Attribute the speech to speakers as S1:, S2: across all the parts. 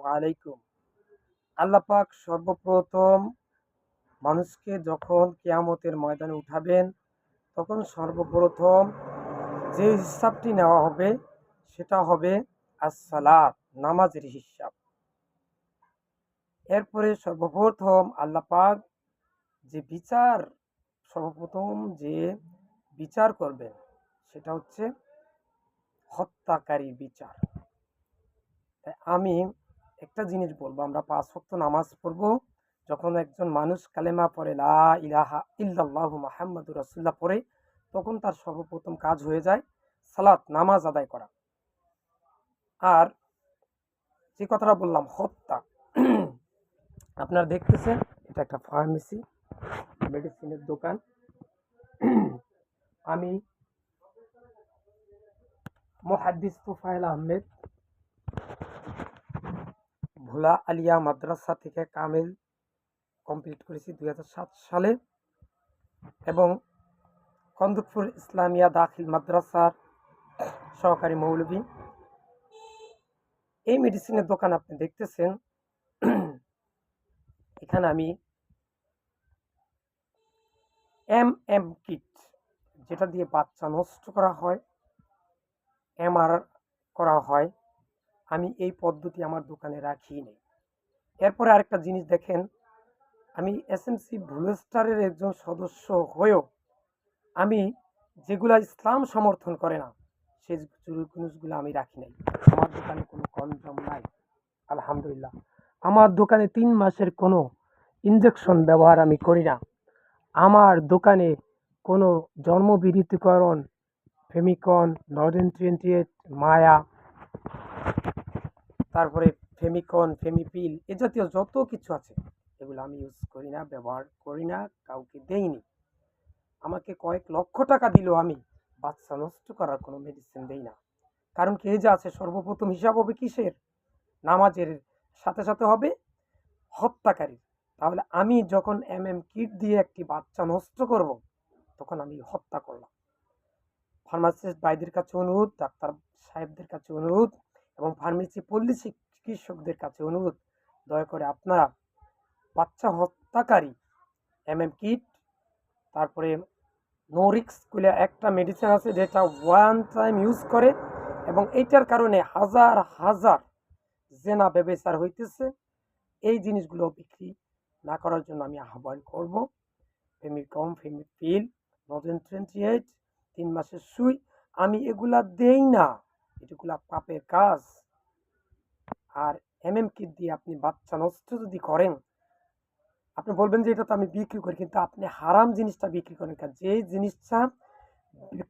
S1: ওয়ালাইকুম। আল্লাহ পাক সর্বপ্রথম মানুষকে যখন কেয়ামতের ময়দানে উঠাবেন, তখন সর্বপ্রথম যে হিসাবটি নেওয়া হবে, সেটা হবে আসসালাত, নামাজের হিসাব। এরপরে সর্বপ্রথম আল্লাহ পাক যে বিচার, সর্বপ্রথম যে বিচার করবেন, সেটা হচ্ছে হত্যাকারী বিচার। আমি একটা জিনিস বলব, আমরা পাঁচ ওয়াক্ত নামাজ পড়ব, যখন একজন মানুষ কালেমা পড়ে, লা ইলাহা ইল্লাল্লাহু মুহাম্মাদুর রাসূলুল্লাহ পড়ে, তখন তার সর্বপ্রথম কাজ হয়ে যায় সালাত, নামাজ আদায় করা। আর যে কথাটা বললাম, হত্যা। আপনারা দেখতেছেন, এটা একটা ফার্মেসি, মেডিসিনের দোকান। আমি মহাদ্দিস তোফায়েল আহমেদ ভোলা আলিয়া মাদ্রাসা থেকে কামেল কমপ্লিট করেছি দু হাজার সাত সালে এবং কন্দুকপুর ইসলামিয়া দাখিল মাদ্রাসার সহকারী মৌলভী এই মেডিসিনের দোকান আপনি দেখতেছেন। এখানে আমি এম এম কিট যেটা দিয়ে বাচ্চা নষ্ট করা হয় এমআর করা হয়। আমি এই পদ্ধতি আমার দোকানে রাখি নেই। এরপরে আরেকটা জিনিস দেখেন, আমি এসএমসি ব্লুস্টারের একজন সদস্য হয়েও আমি যেগুলা ইসলাম সমর্থন করে না, সেই জিনিসগুলো আমি রাখি নাই। আমার দোকানে কোনো কনজম নাই, আলহামদুলিল্লাহ। আমার দোকানে তিন মাসের কোনো ইঞ্জেকশন ব্যবহার আমি করি না। আমার দোকানে কোনো জন্মবিরতিকরণ ফেমিকন নর্ডেন টোয়েন্টি এইট মায়া তারপরে ফেমিকন ফেমিপিল এ জাতীয় যত কিছু আছে, এগুলো আমি ইউজ করি না, ব্যবহার করি না, কাউকে দেইনি। আমাকে কয়েক লক্ষ টাকা দিলেও আমি বাচ্চা নষ্ট করার কোনো মেডিসিন দেই না। কারণ কি যে আছে সর্বপ্রথম হিসাব হবে কিসের? নামাজের সাথে সাথে হবে হত্যাকারী তাহলে আমি যখন এম এম কিট দিয়ে একটি বাচ্চা নষ্ট করব, তখন আমি হত্যা করলাম। ফার্মাসিস্ট ভাইদের কাছে অনুরোধ, ডাক্তার সাহেবদের কাছে অনুরোধ এবং ফার্মেসি পল্লী চিকিৎসকদের কাছে অনুরোধ, দয়া করে আপনারা বাচ্চা হত্যাকারী এম এম কিট, তারপরে নোরিক্স বলে একটা মেডিসিন আছে যেটা ওয়ান টাইম ইউজ করে এবং এইটার কারণে হাজার হাজার জেনা ব্যবচার হইতেছে। এই জিনিসগুলো বিক্রি না করার জন্য আমি আহ্বান করব। ফেমিকম ফেমিপিল নজেন টোয়েন্টি এইট তিন মাসের সুই, আমি এগুলা দেই না। এগুলা পাপের কাজ। আর এম এম কিট দিয়ে আপনি বাচ্চা নষ্ট যদি করেন, আপনি বলবেন যে এটা তো আমি বিক্রি করি, কিন্তু আপনি হারাম জিনিসটা বিক্রি করেন কারণ যে জিনিসটা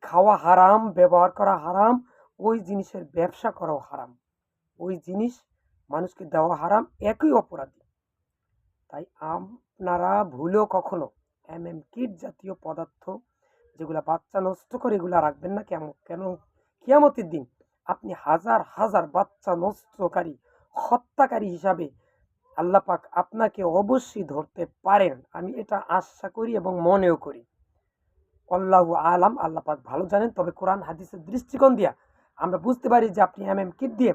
S1: খাওয়া হারাম, ব্যবহার করা হারাম, ওই জিনিসের ব্যবসা করাও হারাম। ওই জিনিস মানুষকে দেওয়া হারাম, একই অপরাধী। তাই আপনারা ভুলেও কখনো এম এম কিট জাতীয় পদার্থ যেগুলা বাচ্চা নষ্ট করে এগুলা রাখবেন না, কেমন কেন কিয়ামতের দিন আপনি হাজার হাজার বাচ্চা নষ্টকারী, হত্যাকারী হিসাবে আল্লাহ পাক আপনাকে অবশ্যই ধরতে পারেন। আমি এটা আশা করি এবং মনেও করি। আল্লাহ আলাম, আল্লাহ পাক ভালো জানেন, তবে কোরআন হাদিসের দৃষ্টিকোণ দিয়া আমরা বুঝতে পারি যে আপনি এম এম কিট দিয়ে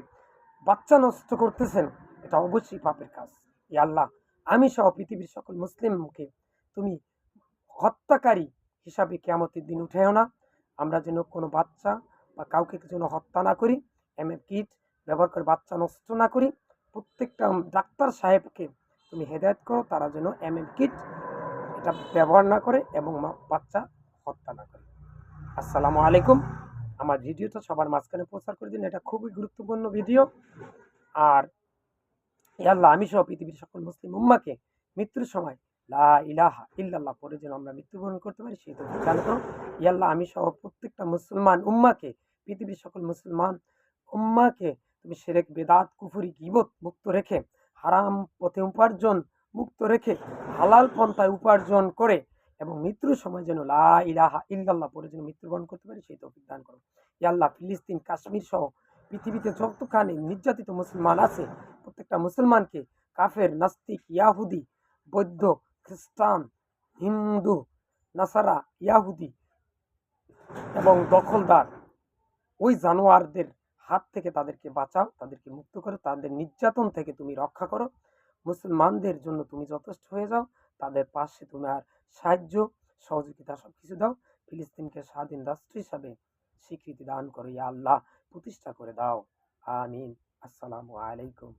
S1: বাচ্চা নষ্ট করতেছেন। এটা অবশ্যই পাপের কাজ। ই আল্লাহ, আমি সহ পৃথিবীর সকল মুসলিমকে তুমি হত্যাকারী হিসাবে কেমতের দিন উঠেও না। আমরা যেন কোনো বাচ্চা বা কাউকে যেন হত্যা না করি এম এম কিট ব্যবহার করে বাচ্চা নষ্ট না করি, প্রত্যেকটা ডাক্তার সাহেবকে তুমি হেদায়ত করো, তারা যেন এম এম কিট এটা ব্যবহার না করে এবং বাচ্চা হত্যা না করে। আসসালামু আলাইকুম। আমার ভিডিওটা সবার মাঝখানে প্রচার করে দিন, এটা খুবই গুরুত্বপূর্ণ ভিডিও। আর আল্লাহ আমি সহ পৃথিবীর সকল মুসলিম উম্মাকে মৃত্যুর সময় লা ইলাহা ইল্লাল্লাহ, পরে যেন আমরা মৃত্যুবরণ করতে পারি, সেই তো করো ইয়াল্লাহ, আমি সহ প্রত্যেকটা মুসলমান উম্মাকে, পৃথিবীর সকল মুসলমান উম্মাকে, তুমি সেরেক, বেদাত, কুফুরি, গিবত মুক্ত রেখে, হারাম পথে উপার্জন মুক্ত রেখে, হালাল পন্থায় উপার্জন করে এবং মৃত্যুর সময় যেন লা ইলাহা ইল্লাল্লাহ, পরে যেন মৃত্যুবরণ করতে পারি, সেই তৌফিক দান করো ইয়াল্লাহ, ফিলিস্তিন, কাশ্মীর সহ পৃথিবীতে যতখানি নির্যাতিত মুসলমান আছে, প্রত্যেকটা মুসলমানকে, কাফের, নাস্তিক, ইয়াহুদি, বৌদ্ধ খ্রিস্টান, হিন্দু, নাসারা, ইয়াহুদি এবং দখলদার, ওই জানোয়ারদের হাত থেকে তাদেরকে বাঁচাও, তাদেরকে মুক্ত করো, তাদের নির্যাতন থেকে তুমি রক্ষা করো। মুসলমানদের জন্য তুমি যথেষ্ট হয়ে যাও, তাদের পাশে তুমি আর সাহায্য, সহযোগিতা সব কিছু দাও। ফিলিস্তিনকে স্বাধীন রাষ্ট্র হিসাবে স্বীকৃতি দান করো, ইয়া আল্লাহ, প্রতিষ্ঠা করে দাও। আমিন। আসসালামু আলাইকুম।